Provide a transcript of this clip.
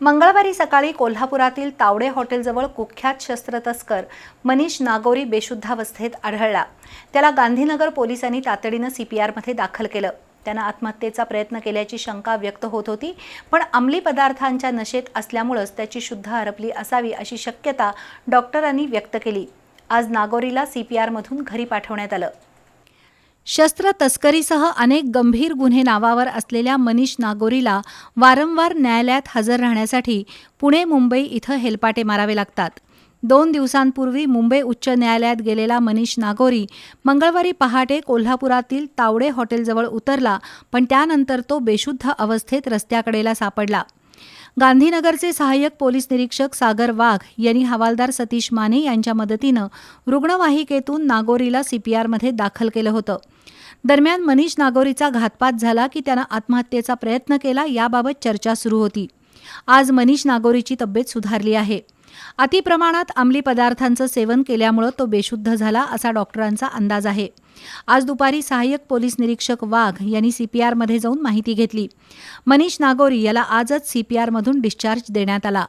मंगळवारी सकाळी कोल्हापुरातील तावडे हॉटेलजवळ कुख्यात शस्त्रतस्कर मनीष नागोरी बेशुद्धावस्थेत आढळला. त्याला गांधीनगर पोलिसांनी तातडीनं सीपीआरमध्ये दाखल केलं. त्यानं आत्महत्येचा प्रयत्न केल्याची शंका व्यक्त होत होती पण अंमली पदार्थांच्या नशेत असल्यामुळंच त्याची शुद्ध हरपली असावी अशी शक्यता डॉक्टरांनी व्यक्त केली. आज नागोरीला सीपीआरमधून घरी पाठवण्यात आलं. शस्त्र तस्करीसह अनेक गंभीर गुन्हे नावावर असलेल्या मनीष नागोरीला वारंवार न्यायालयात हजर राहण्यासाठी पुणे मुंबई इथं हेलपाटे मारावे लागतात. दोन दिवसांपूर्वी मुंबई उच्च न्यायालयात गेलेला मनीष नागोरी मंगळवारी पहाटे कोल्हापुरातील तावडे हॉटेलजवळ उतरला पण त्यानंतर तो बेशुद्ध अवस्थेत रस्त्याकडेला सापडला. गांधीनगरचे सहाय्यक पोलीस निरीक्षक सागर वाघ यांनी हवालदार सतीश माने यांच्या मदतीनं रुग्णवाहिकेतून नागोरीला सीपीआरमध्ये दाखल केलं होतं. दरम्यान मनीष नागोरीचा घातपात झाला की त्यानं आत्महत्येचा प्रयत्न केला याबाबत चर्चा सुरू होती. आज मनीष नागोरीची तब्येत सुधारली आहे. अतिप्रमाणात अंमली पदार्थांचं सेवन केल्यामुळं तो बेशुद्ध झाला असा डॉक्टरांचा अंदाज आहे. आज दुपारी सहाय्यक पोलीस निरीक्षक वाघ यांनी सीपीआरमध्ये जाऊन माहिती घेतली. मनीष नागोरी याला आजच सीपीआरमधून डिस्चार्ज देण्यात आला.